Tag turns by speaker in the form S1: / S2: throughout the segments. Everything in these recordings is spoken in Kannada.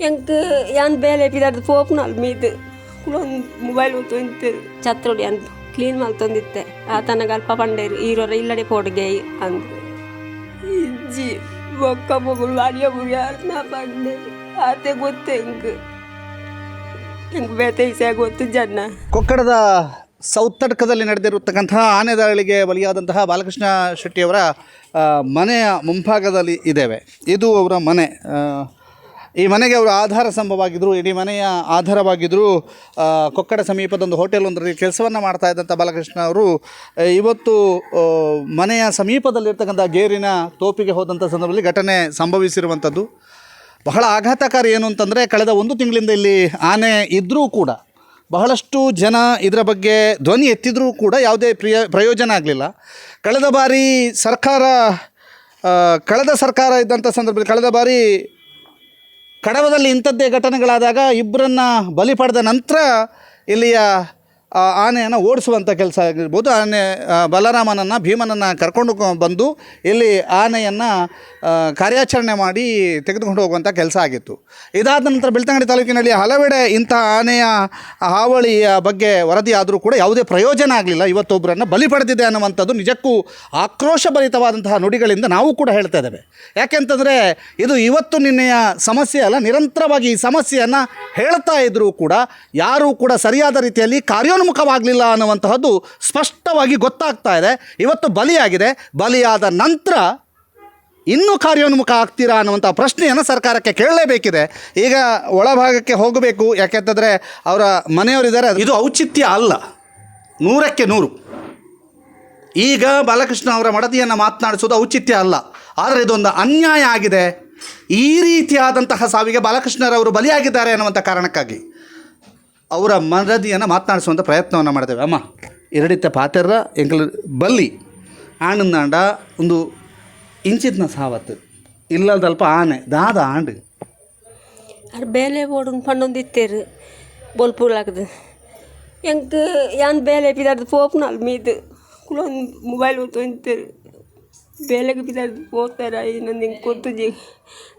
S1: எனக்கு என் ಬೇಲೆ ಬಿದ್ದಾರ್ದು ಪೋಪು ಅಲ್ಲಿ ಮೀದು. ಮೊಬೈಲ್ ಮೊಬೈಲ್ ತೊಂದು ಛತ್ರಡು ಏನು ಕ್ಲೀನ್ ಮಾಡಿ ತಂದಿತ್ತೆ. ಆ ತನಗ ಅಲ್ಪ ಪಂಡೇರು ಈರೋರ ಇಲ್ಲಡೆ ಪೋಡ್ಗೆ ಅಂದು. ಇಜ್ಜಿ ಒಕ್ಕ ಮಗಳು ಅಡಿಯ ಮುಗಿಯಾರು ನಾ ಪಂಡೆ? ಆತೆ ಗೊತ್ತು ಹೆಂಗೆ? ಹೆಂಗೆ ಬೇತೈಸೆ ಗೊತ್ತು ಜನ?
S2: ಕೊಕ್ಕಡದ ಸೌತ್ ತಡ್ಕದಲ್ಲಿ ನಡೆದಿರತಕ್ಕಂತಹ ಆನೆ ದಾಳಿಗೆ ಬಲಿಯಾದಂತಹ ಬಾಲಕೃಷ್ಣ ಶೆಟ್ಟಿಯವರ ಮನೆಯ ಮುಂಭಾಗದಲ್ಲಿ ಇದ್ದೇವೆ. ಇದು ಅವರ ಮನೆ. ಈ ಮನೆಗೆ ಅವರು ಆಧಾರ ಸ್ತಂಭವಾಗಿದ್ದರು ಇಡೀ ಮನೆಯ ಆಧಾರವಾಗಿದ್ದರು ಕೊಕ್ಕಡ ಸಮೀಪದ ಒಂದು ಹೋಟೆಲ್ ಒಂದರಲ್ಲಿ ಕೆಲಸವನ್ನು ಮಾಡ್ತಾ ಇದ್ದಂಥ ಬಾಲಕೃಷ್ಣ ಅವರು ಇವತ್ತು ಮನೆಯ ಸಮೀಪದಲ್ಲಿರ್ತಕ್ಕಂಥ ಗೇರಿನ ತೋಪಿಗೆ ಹೋದಂಥ ಸಂದರ್ಭದಲ್ಲಿ ಘಟನೆ ಸಂಭವಿಸಿರುವಂಥದ್ದು ಬಹಳ ಆಘಾತಕಾರಿ ಏನು ಅಂತಂದರೆ, ಕಳೆದ ಒಂದು ತಿಂಗಳಿಂದ ಇಲ್ಲಿ ಆನೆ ಇದ್ದರೂ ಕೂಡ, ಬಹಳಷ್ಟು ಜನ ಇದರ ಬಗ್ಗೆ ಧ್ವನಿ ಎತ್ತಿದರೂ ಕೂಡ ಯಾವುದೇ ಪ್ರಿಯ, ಪ್ರಯೋಜನ ಆಗಲಿಲ್ಲ. ಕಳೆದ ಬಾರಿ ಸರ್ಕಾರ ಕಳೆದ ಸರ್ಕಾರ ಇದ್ದಂಥ ಸಂದರ್ಭದಲ್ಲಿ, ಕಳೆದ ಬಾರಿ ಕಡವದಲ್ಲಿ ಇಂಥದ್ದೇ ಘಟನೆಗಳಾದಾಗ ಇಬ್ಬರನ್ನ ಬಲಿ ಪಡೆದ ನಂತರ ಇಲ್ಲಿಯ ಆನೆಯನ್ನು ಓಡಿಸುವಂಥ ಕೆಲಸ ಆಗಿರ್ಬೋದು. ಆನೆ ಬಲರಾಮನನ್ನು, ಭೀಮನನ್ನು ಕರ್ಕೊಂಡು ಬಂದು ಇಲ್ಲಿ ಆನೆಯನ್ನು ಕಾರ್ಯಾಚರಣೆ ಮಾಡಿ ತೆಗೆದುಕೊಂಡು ಹೋಗುವಂಥ ಕೆಲಸ ಆಗಿತ್ತು. ಇದಾದ ನಂತರ ಬೆಳ್ತಂಗಡಿ ತಾಲೂಕಿನಲ್ಲಿ ಹಲವೆಡೆ ಇಂಥ ಆನೆಯ ಹಾವಳಿಯ ಬಗ್ಗೆ ವರದಿ ಆದರೂ ಕೂಡ ಯಾವುದೇ ಪ್ರಯೋಜನ ಆಗಲಿಲ್ಲ. ಇವತ್ತೊಬ್ಬರನ್ನು ಬಲಿ ಪಡೆದಿದೆ ಅನ್ನುವಂಥದ್ದು ನಿಜಕ್ಕೂ ಆಕ್ರೋಶಭರಿತವಾದಂತಹ ನುಡಿಗಳಿಂದ ನಾವು ಕೂಡ ಹೇಳ್ತಾ ಇದ್ದೇವೆ. ಯಾಕೆಂತಂದರೆ ಇದು ಇವತ್ತು ನಿನ್ನೆಯ ಸಮಸ್ಯೆ ಅಲ್ಲ, ನಿರಂತರವಾಗಿ ಈ ಸಮಸ್ಯೆಯನ್ನು ಹೇಳ್ತಾ ಇದ್ದರೂ ಕೂಡ ಯಾರೂ ಕೂಡ ಸರಿಯಾದ ರೀತಿಯಲ್ಲಿ ಕಾರ್ಯೋನ್ಮುಖವಾಗಲಿಲ್ಲ ಅನ್ನುವಂತಹದ್ದು ಸ್ಪಷ್ಟವಾಗಿ ಗೊತ್ತಾಗ್ತಾ ಇದೆ. ಇವತ್ತು ಬಲಿಯಾಗಿದೆ. ಬಲಿಯಾದ ನಂತರ ಇನ್ನೂ ಕಾರ್ಯೋನ್ಮುಖ ಆಗ್ತೀರಾ ಅನ್ನುವಂಥ ಪ್ರಶ್ನೆಯನ್ನು ಸರ್ಕಾರಕ್ಕೆ ಕೇಳಲೇಬೇಕಿದೆ. ಈಗ ಒಳಭಾಗಕ್ಕೆ ಹೋಗಬೇಕು. ಯಾಕೆಂತಂದರೆ ಅವರ ಮನೆಯವರಿದ್ದಾರೆ ಇದು ಔಚಿತ್ಯ ಅಲ್ಲ. ನೂರಕ್ಕೆ ನೂರು. ಈಗ ಬಾಲಕೃಷ್ಣ ಅವರ ಮಡದಿಯನ್ನು ಮಾತನಾಡಿಸೋದು ಔಚಿತ್ಯ ಅಲ್ಲ. ಆದರೆ ಇದೊಂದು ಅನ್ಯಾಯ ಆಗಿದೆ. ಈ ರೀತಿಯಾದಂತಹ ಸಾವಿಗೆ ಬಾಲಕೃಷ್ಣರವರು ಬಲಿಯಾಗಿದ್ದಾರೆ ಅನ್ನುವಂಥ ಕಾರಣಕ್ಕಾಗಿ. ಅವರ ಮರದಿಯನ್ನು ಮಾತನಾಡಿಸುವಂಥ ಪ್ರಯತ್ನವನ್ನು ಮಾಡ್ತೇವೆ. ಅಮ್ಮ, ಎರಡಿತ್ತ ಪಾತೆರ್ರ ಎಂಕಲ್ ಬಲ್ಲಿ ಆಂಡಂದಾಂಡ ಒಂದು ಇಂಚಿತ್ನ ಸಾವತ್ತು ಇಲ್ಲದಲ್ಪ ಆನೆ, ದಾದ ಆಂಡು.
S1: ಅದು ಬೇಲೆ ಓಡನ್ ಬೊಲ್ಪುರ್ ಬೊಲ್ಪುಲಾಗ್ದು ಎಂಕ್, ಯಾನ್ ಬೇಲೆ ಪಿದಾರ್ದು ಪೋಪ್ನಲ್ಲಿ ಮೀದು ಕುಲೊಂದು ಮೊಬೈಲ್ ಒತ್ತೊಂದು ಬೇಲೆಗೆ ಪಿದಾರ್ದು ಪೋತರ ಇನ್ನೊಂದು ಹಿಂಗೆ ಕೊತ್ತುಜಿ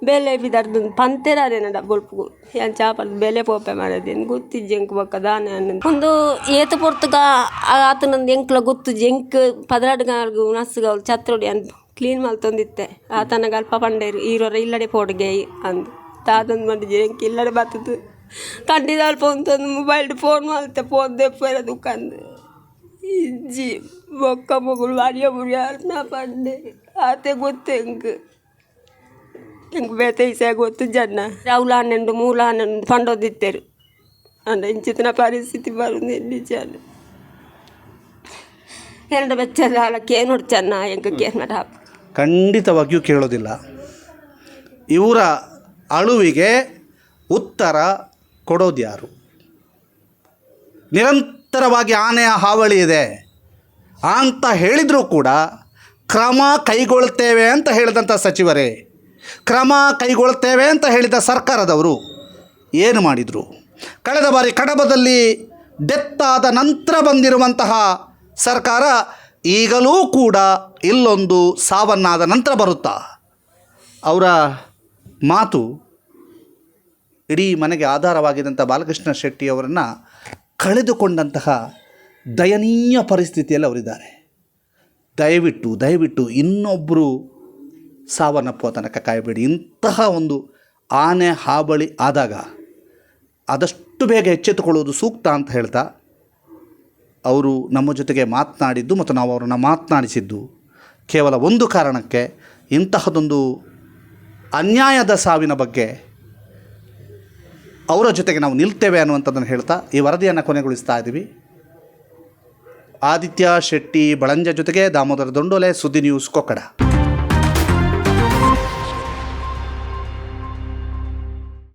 S1: ಬೇಲೆ ಪಿದಾರ್ದು ಪಂತೆರಾರೇನಡ ಬೊಲ್ಪು ಯಾನ್ ಚಾಪಲ್ ಬೇಲೆ ಪೋಪೆ ಮಾಡೋದೇನು ಗೊತ್ತಿಜ್ಜಿ ಎಂಕ್ ಬೊಕ್ಕ ದಾನೆ ಅನ್ನೋದು. ಒಂದು ಏತ ಪೊರ್ತುಗ ಆತನೊಂದು ಎಂಕ್ಲ ಗೊತ್ತುಜಿ ಎಂಕ್ ಪದರಾಡ್ಗಾರ್ಗು ನಸ್ಗ ಛತ್ರೊಡಿ ಅನ್ ಕ್ಲೀನ್ ಮಲ್ತೊಂದಿತ್ತೆ ಆತನ ಅಲ್ಪ ಪಂಡೇರು ಈರೋರ ಇಲ್ಲಡೆ ಪೋಡ್ಗೆ ಅಂದು. ತಾದೊಂದು ಮಾಡಿದ್ವಿ ಎಂಕ್ ಇಲ್ಲಡೆ ಬರ್ತದು ಕಂಡಿದ ಅಲ್ಪ ಒಂದು ಮೊಬೈಲ್ ಫೋನ್ ಮಾಡ್ತೆ ಫೋನ್ ದೆಪ್ಪರ ದುಕಾನ್ದು ಇಜ್ಜಿ ಬೊಕ್ಕ ಮಗಳು ಅಡಿಯ ಮುರಿಯ ನಾ ಬಂದೆ? ಆತೆ ಗೊತ್ತು ಹೆಂಗೆ? ಹೆಂಗೆ ಬೇತೈಸೆ ಗೊತ್ತು ಜನ? ರಾಹುಲ ಹನ್ನೊಂದು ಮೂಲ ಹನ್ನೊಂದು ಪಂಡೋದಿತ್ತೇರು ಅಂದ ಇಂಚಿತನ ಪರಿಸ್ಥಿತಿ ಬರುದು ನಿಜ ಎರಡು ಬೆಚ್ಚದ ಹಾಲಕ್ಕೆ ಏನು ಚೆನ್ನ? ಹೆಂಗೆ ಕೇರ್ ಮಾಡ
S2: ಖಂಡಿತವಾಗಿಯೂ ಕೇಳೋದಿಲ್ಲ. ಇವರ ಅಳುವಿಗೆ ಉತ್ತರ ಕೊಡೋದು ಯಾರು ನಿರಂತರವಾಗಿ ಆನೆಯ ಹಾವಳಿ ಇದೆ. ಅಂತ ಹೇಳಿದರೂ ಕೂಡ ಕ್ರಮ ಕೈಗೊಳ್ತೇವೆ ಅಂತ ಹೇಳಿದಂಥ ಸಚಿವರೇ, ಕ್ರಮ ಕೈಗೊಳ್ತೇವೆ ಅಂತ ಹೇಳಿದ ಸರ್ಕಾರದವರು ಏನು ಮಾಡಿದರು? ಕಳೆದ ಬಾರಿ ಕಡಬದಲ್ಲಿ ಡೆತ್ ಆದ ನಂತರ ಬಂದಿರುವಂತಹ ಸರ್ಕಾರ ಈಗಲೂ ಕೂಡ ಇಲ್ಲೊಂದು ಸಾವನ್ನಾದ ನಂತರ ಬರುತ್ತಾ? ಅವರ ಮಾತು ಇಡೀ ಮನೆಗೆ ಆಧಾರವಾಗಿದ್ದಂಥ ಬಾಲಕೃಷ್ಣ ಶೆಟ್ಟಿಯವರನ್ನು ಕಳೆದುಕೊಂಡಂತಹ ದಯನೀಯ ಪರಿಸ್ಥಿತಿಯಲ್ಲಿ ಅವರಿದ್ದಾರೆ. ದಯವಿಟ್ಟು ದಯವಿಟ್ಟು ಇನ್ನೊಬ್ಬರು ಸಾವನ್ನಪ್ಪುವ ತನಕ ಕಾಯಬೇಡಿ. ಇಂತಹ ಒಂದು ಆನೆ ಹಾಬಳಿ ಆದಾಗ ಆದಷ್ಟು ಬೇಗ ಎಚ್ಚೆತ್ತುಕೊಳ್ಳುವುದು ಸೂಕ್ತ ಅಂತ ಹೇಳ್ತಾ ಅವರು ನಮ್ಮ ಜೊತೆಗೆ ಮಾತನಾಡಿದ್ದು ಮತ್ತು ನಾವು ಅವರನ್ನು ಮಾತನಾಡಿಸಿದ್ದು ಕೇವಲ ಒಂದು ಕಾರಣಕ್ಕೆ ಇಂತಹದೊಂದು ಅನ್ಯಾಯದ ಸಾವಿನ ಬಗ್ಗೆ ಅವರ ಜೊತೆಗೆ ನಾವು ನಿಲ್ತೇವೆ ಅನ್ನುವಂಥದ್ದನ್ನು ಹೇಳ್ತಾ ಈ ವರದಿಯನ್ನು ಕೊನೆಗೊಳಿಸ್ತಾ ಇದ್ದೀವಿ. ಆದಿತ್ಯ ಶೆಟ್ಟಿ, ಬಳಂಜ ಜೊತೆಗೆ ದಾಮೋದರ ದೊಂಡೋಲೆ, ಸುದ್ದಿ ನ್ಯೂಸ್ ಕೊಕ್ಕಡ.